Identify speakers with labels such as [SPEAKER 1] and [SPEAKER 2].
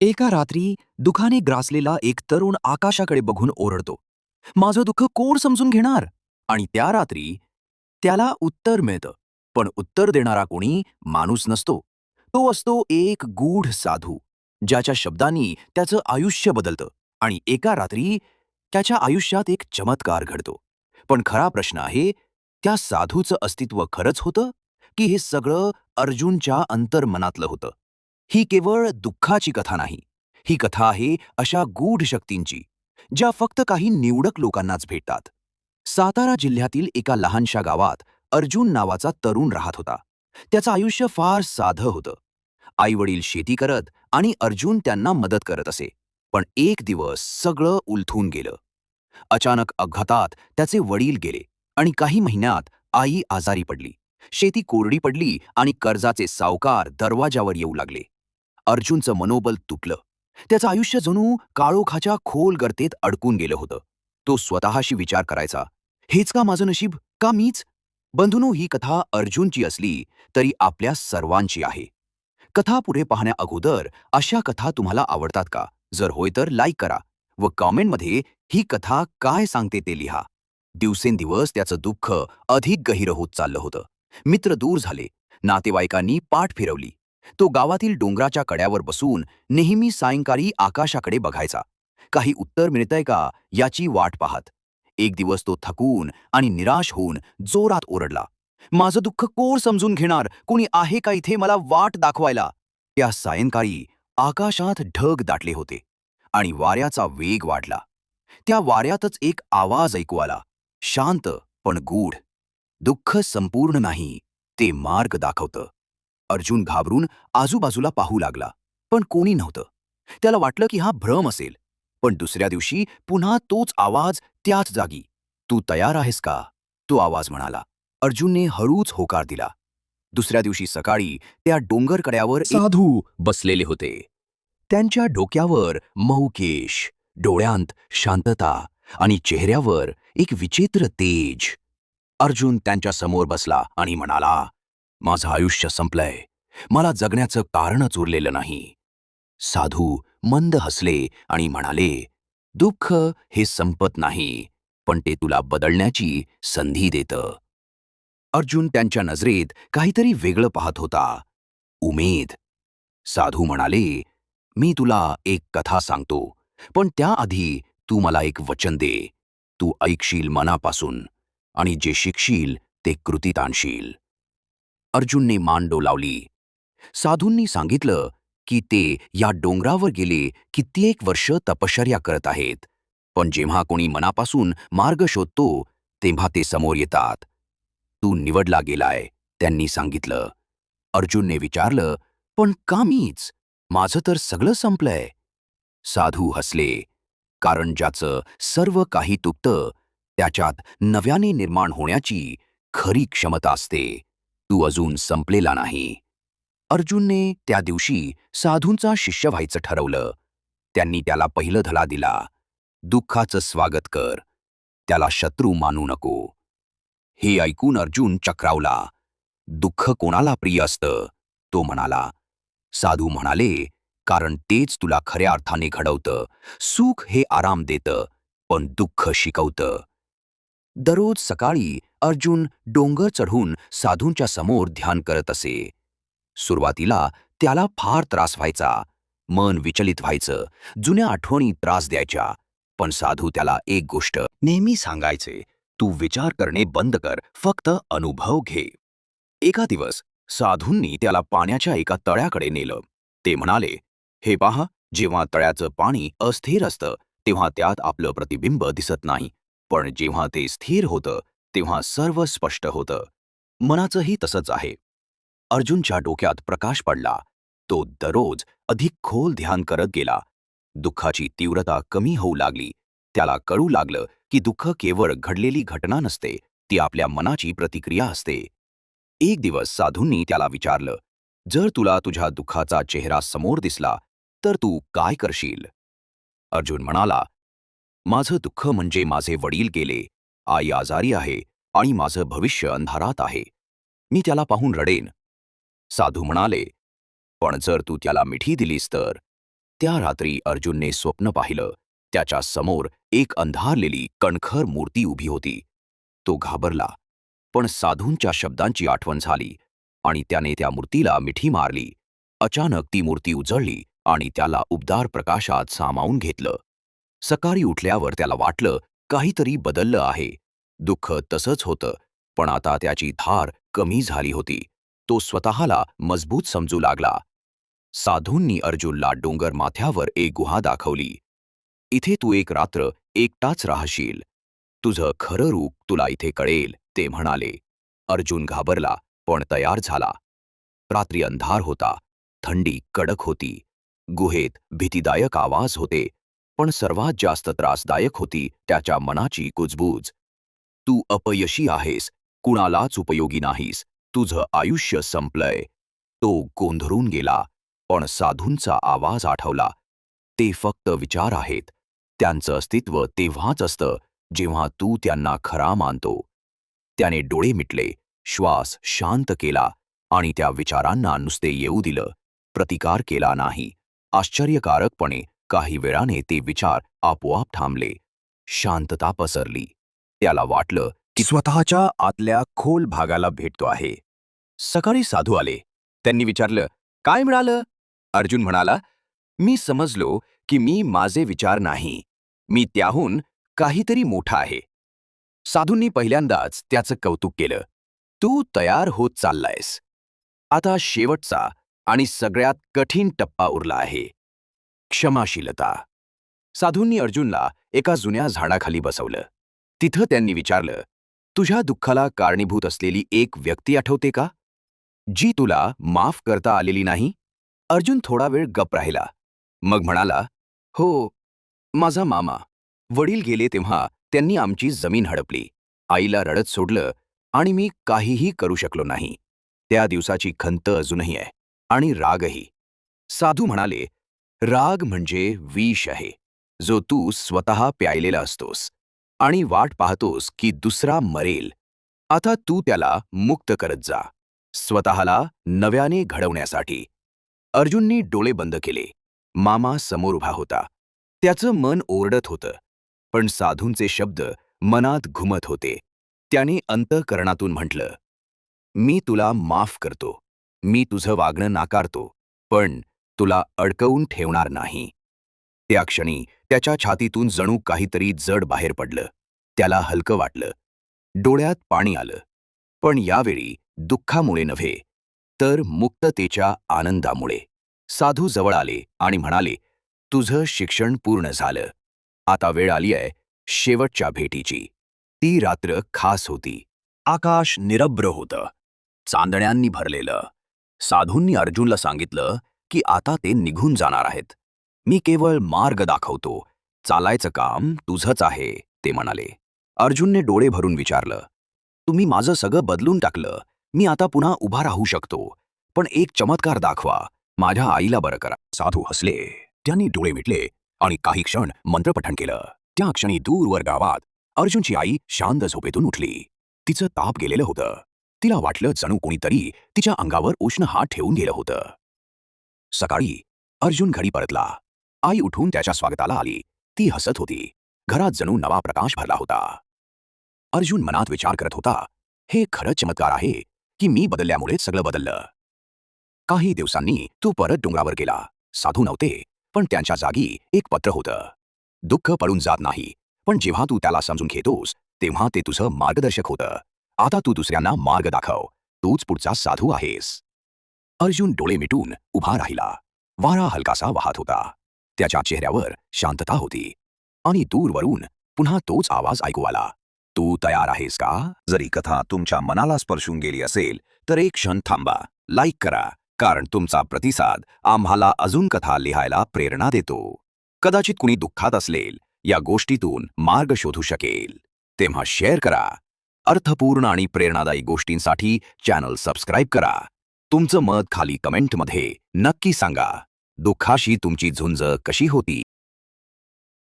[SPEAKER 1] एका रात्री दुखाने ग्रासलेला एक तरुण आकाशाकडे बघून ओरडतो. माझं दुःख कोण समजून घेणार? आणि त्या रात्री त्याला उत्तर मिळतं पण उत्तर देणारा कोणी माणूस नसतो. तो असतो एक गूढ साधू ज्याच्या शब्दांनी त्याचं आयुष्य बदलतं आणि एका रात्री त्याच्या आयुष्यात एक चमत्कार घडतो. पण खरा प्रश्न आहे त्या साधूचं अस्तित्व खरंच होतं की हे सगळं अर्जुनच्या अंतर्मनातलं होतं? ही केवळ दुःखाची कथा नाही. ही कथा आहे अशा गूढ शक्तींची ज्या फक्त काही निवडक लोकांनाच भेटतात. सातारा जिल्ह्यातील एका लहानशा गावात अर्जुन नावाचा तरुण राहत होता. त्याचं आयुष्य फार साधं होतं. आईवडील शेती करत आणि अर्जुन त्यांना मदत करत असे पण एक दिवस सगळं उलथून गेलं. अचानक अपघातात त्याचे वडील गेले आणि काही महिन्यात आई आजारी पडली. शेती कोरडी पडली आणि कर्जाचे सावकार दरवाजावर येऊ लागले. अर्जुनचं मनोबल तुटलं. त्याचं आयुष्य जणू काळोखाच्या खोल गर्तेत अडकून गेलं होतं. तो स्वतःशी विचार करायचा हेच का माझं नशीब? का मीच? बंधुनो ही कथा अर्जुनची असली तरी आपल्या सर्वांची आहे. कथा पुढे पाहण्या अगोदर अशा कथा तुम्हाला आवडतात का? जर होय तर लाईक करा व कॉमेंटमध्ये ही कथा काय सांगते ते लिहा. दिवसेंदिवस त्याचं दुःख अधिक गहिरं होत चाललं होतं. मित्र दूर झाले नातेवाईकांनी पाठ फिरवली. तो गावातील डोंगराच्या कड्यावर बसून नेहमी सायंकाळी आकाशाकडे बघायचा. काही उत्तर मिळतंय का याची वाट पाहत. एक दिवस तो थकून आणि निराश होऊन जोरात ओरडला. माझं दुःख कोण समजून घेणार? कुणी आहे का इथे मला वाट दाखवायला? त्या सायंकाळी आकाशात ढग दाटले होते आणि वाऱ्याचा वेग वाढला. त्या वाऱ्यातच एक आवाज ऐकू आला. शांत पण गूढ. दुःख संपूर्ण नाही ते मार्ग दाखवतं. अर्जुन घाबरून आजूबाजूला पाहू लागला. पण कोणी नव्हतं. त्याला वाटलं की हा भ्रम असेल. पण दुसऱ्या दिवशी पुन्हा तोच आवाज त्याच जागी. तू तयार आहेस का? तो आवाज म्हणाला. अर्जुनने हळूच होकार दिला. दुसऱ्या दिवशी सकाळी त्या डोंगर कड्यावर एक साधू! बसलेले होते. त्यांच्या डोक्यावर मऊ केश डोळ्यांत शांतता आणि चेहऱ्यावर एक विचित्र तेज. अर्जुन त्यांच्यासमोर बसला आणि म्हणाला माझं आयुष्य संपलंय. मला जगण्याचं कारणच उरलेलं नाही. साधू मंद हसले आणि म्हणाले दुःख हे संपत नाही पण ते तुला बदलण्याची संधी देतं. अर्जुन त्यांच्या नजरेत काहीतरी वेगळं पाहत होता. उमेद. साधू म्हणाले मी तुला एक कथा सांगतो पण त्याआधी तू मला एक वचन दे. तू ऐकशील मनापासून आणि जे शिकशील ते कृतीत आणशील अर्जुनने मान डोलावली. साधूंनी सांगितलं की ते या डोंगरावर गेले कित्येक वर्ष तपश्चर्या करत आहेत. पण जेव्हा कोणी मनापासून मार्ग शोधतो तेव्हा ते समोर येतात. तू निवडला गेलाय त्यांनी सांगितलं. अर्जुनने विचारलं पण का मीच? माझं तर सगळं संपलंय. साधू हसले कारण ज्याचं सर्व काही तुटतं त्याच्यात नव्याने निर्माण होण्याची खरी क्षमता असते. तू अजून संपलेला नाही. अर्जुनने त्या दिवशी साधूंचा शिष्य व्हायचं ठरवलं. त्यांनी त्याला पहिलं धडा दिला. दुःखाचं स्वागत कर. त्याला शत्रू मानू नको. हे ऐकून अर्जुन चक्रावला. दुःख कोणाला प्रिय असतं? तो म्हणाला. साधू म्हणाले कारण तेच तुला खऱ्या अर्थाने घडवतं. सुख हे आराम देतं पण दुःख शिकवतं. दररोज सकाळी अर्जुन डोंगर चढून साधूंच्या समोर ध्यान करत असे. सुरुवातीला त्याला फार त्रास व्हायचा. मन विचलित व्हायचं. जुन्या आठवणी त्रास द्यायच्या. पण साधू त्याला एक गोष्ट नेहमी सांगायचे तू विचार करणे बंद कर फक्त अनुभव घे. एका दिवस साधूंनी त्याला पाण्याच्या एका तळ्याकडे नेलं. ते म्हणाले हे पहा जेव्हा तळ्याचं पाणी अस्थिर असतं तेव्हा त्यात आपलं प्रतिबिंब दिसत नाही. पण जेव्हा ते स्थिर होतं तेव्हा सर्व स्पष्ट होतं. मनाचंही तसंच आहे. अर्जुनच्या डोक्यात प्रकाश पडला. तो दररोज अधिक खोल ध्यान करत गेला. दुःखाची तीव्रता कमी होऊ लागली. त्याला कळू लागलं की दुःख केवळ घडलेली घटना नसते ती आपल्या मनाची प्रतिक्रिया असते. एक दिवस साधूंनी त्याला विचारलं जर तुला तुझ्या दुःखाचा चेहरा समोर दिसला तर तू काय करशील? अर्जुन म्हणाला माझं दुःख म्हणजे माझे वडील गेले. आई आजारी आहे आणि माझं भविष्य अंधारात आहे. मी त्याला पाहून रडेन. साधू म्हणाले पण जर तू त्याला मिठी दिलीस तर? त्या रात्री अर्जुनने स्वप्न पाहिलं. त्याच्यासमोर एक अंधारलेली कणखर मूर्ती उभी होती. तो घाबरला पण साधूंच्या शब्दांची आठवण झाली आणि त्याने त्या मूर्तीला मिठी मारली. अचानक ती मूर्ती उजळली आणि त्याला उबदार प्रकाशात सामावून घेतलं. सकाळी उठल्यावर त्याला वाटलं काहीतरी बदललं आहे. दुःख तसंच होतं पण आता त्याची धार कमी झाली होती. तो स्वतःला मजबूत समजू लागला. साधूंनी अर्जुनला डोंगर माथ्यावर एक गुहा दाखवली. इथे तू एक रात्र एकटाच राहशील. तुझं खरं रूप तुला इथे कळेल ते म्हणाले. अर्जुन घाबरला पण तयार झाला. रात्री अंधार होता. थंडी कडक होती. गुहेत भीतीदायक आवाज होते. पण सर्वात जास्त त्रासदायक होती त्याच्या मनाची कुजबूज. तू अपयशी आहेस कुणालाच उपयोगी नाहीस तुझं आयुष्य संपलंय. तो गोंधरून गेला पण साधूंचा आवाज आठवला. ते फक्त विचार आहेत. त्यांचं अस्तित्व तेव्हाच असतं जेव्हा तू त्यांना खरा मानतो. त्याने डोळे मिटले श्वास शांत केला आणि त्या विचारांना नुसते येऊ दिलं प्रतिकार केला नाही. आश्चर्यकारकपणे काही वेळाने ते विचार आपोआप थांबले. शांतता पसरली. त्याला वाटलं की स्वतःच्या आतल्या खोल भागाला भेटतो आहे. सकाळी साधू आले. त्यांनी विचारलं काय मिळालं? अर्जुन म्हणाला मी समजलो की मी माझे विचार नाही. मी त्याहून काहीतरी मोठा आहे. साधूंनी पहिल्यांदाच त्याचं कौतुक केलं. तू तयार होत चाललायस. आता शेवटचा आणि सगळ्यात कठीण टप्पा उरला आहे. क्षमाशीलता. साधूंनी अर्जुनला एका जुन्या झाडाखाली बसवलं. तिथं त्यांनी विचारलं तुझ्या दुःखाला कारणीभूत असलेली एक व्यक्ती आठवते का? जी तुला माफ करता आलेली नाही? अर्जुन थोडा वेळ गप राहिला. मग म्हणाला हो माझा मामा. वडील गेले तेव्हा त्यांनी आमची जमीन हडपली. आईला रडत सोडलं आणि मी काहीही करू शकलो नाही. त्या दिवसाची खंत अजूनही आहे आणि रागही. साधू म्हणाले राग म्हणजे विष आहे जो तू स्वतः प्यायलेला असतोस आणि वाट पाहतोस की दुसरा मरेल. आता तू त्याला मुक्त करत जा स्वतःला नव्याने घडवण्यासाठी. अर्जुननी डोळे बंद केले. मामा समोर उभा होता. त्याचं मन ओरडत होतं पण साधूंचे शब्द मनात घुमत होते. त्याने अंतःकरणातून म्हटलं मी तुला माफ करतो. मी तुझं वागणं नाकारतो पण तुला अडकवून ठेवणार नाही. त्या क्षणी त्याच्या छातीतून जणू काहीतरी जड बाहेर पडलं. त्याला हलकं वाटलं. डोळ्यात पाणी आलं. पण यावेळी दुःखामुळे नव्हे तर मुक्ततेच्या आनंदामुळे. साधू जवळ आले आणि म्हणाले तुझं शिक्षण पूर्ण झालं. आता वेळ आली आहे शेवटच्या भेटीची. ती रात्र खास होती. आकाश निरभ्र होतं. चांदण्यांनी भरलेलं. साधूंनी अर्जुनला सांगितलं की आता ते निघून जाणार आहेत. मी केवळ मार्ग दाखवतो. चालायचं काम तुझंच आहे ते म्हणाले. अर्जुनने डोळे भरून विचारलं. तुम्ही माझं सगळं बदलून टाकलं. मी आता पुन्हा उभा राहू शकतो. पण एक चमत्कार दाखवा. माझ्या आईला बरं करा. साधू हसले. त्यांनी डोळे मिटले आणि काही क्षण मंत्रपठण केलं. त्या क्षणी दूरवर गावात अर्जुनची आई शांत झोपेतून उठली. तिचं ताप गेलेलं होतं. तिला वाटलं जणू कोणीतरी तिच्या अंगावर उष्ण हात ठेवून गेलं होतं. सकाळी अर्जुन घरी परतला. आई उठून त्याच्या स्वागताला आली. ती हसत होती. घरात जणू नवा प्रकाश भरला होता. अर्जुन मनात विचार करत होता हे खरं चमत्कार आहे की मी बदलल्यामुळेच सगळं बदललं. काही दिवसांनी तो परत डोंगरावर गेला. साधू नव्हते पण त्यांच्या जागी एक पत्र होतं. दुःख पडून जात नाही पण जेव्हा तू त्याला समजून घेतोस तेव्हा ते तुझं मार्गदर्शक होतं. आता तू दुसऱ्यांना मार्ग दाखव. तूच पुढचा साधू आहेस. अर्जुन डोळे मिटून उभा राहिला. वारा हलकासा वाहत होता. त्याच्या चेहऱ्यावर शांतता होती. आणि दूरवरून पुन्हा तोच आवाज ऐकू आला. तू तयार आहेस का? जरी कथा तुमच्या मनाला स्पर्शून गेली असेल तर एक क्षण थांबा. लाईक करा. कारण तुमचा प्रतिसाद आम्हाला अजून कथा लिहायला प्रेरणा देतो. कदाचित कुणी दुःखात असलेल या गोष्टीतून मार्ग शोधू शकेल. तेव्हा शेअर करा. अर्थपूर्ण आणि प्रेरणादायी गोष्टींसाठी चॅनल सबस्क्राईब करा. तुमचं मत खाली कमेंटमध्ये नक्की सांगा. दुःखाशी तुमची झुंज कशी होती?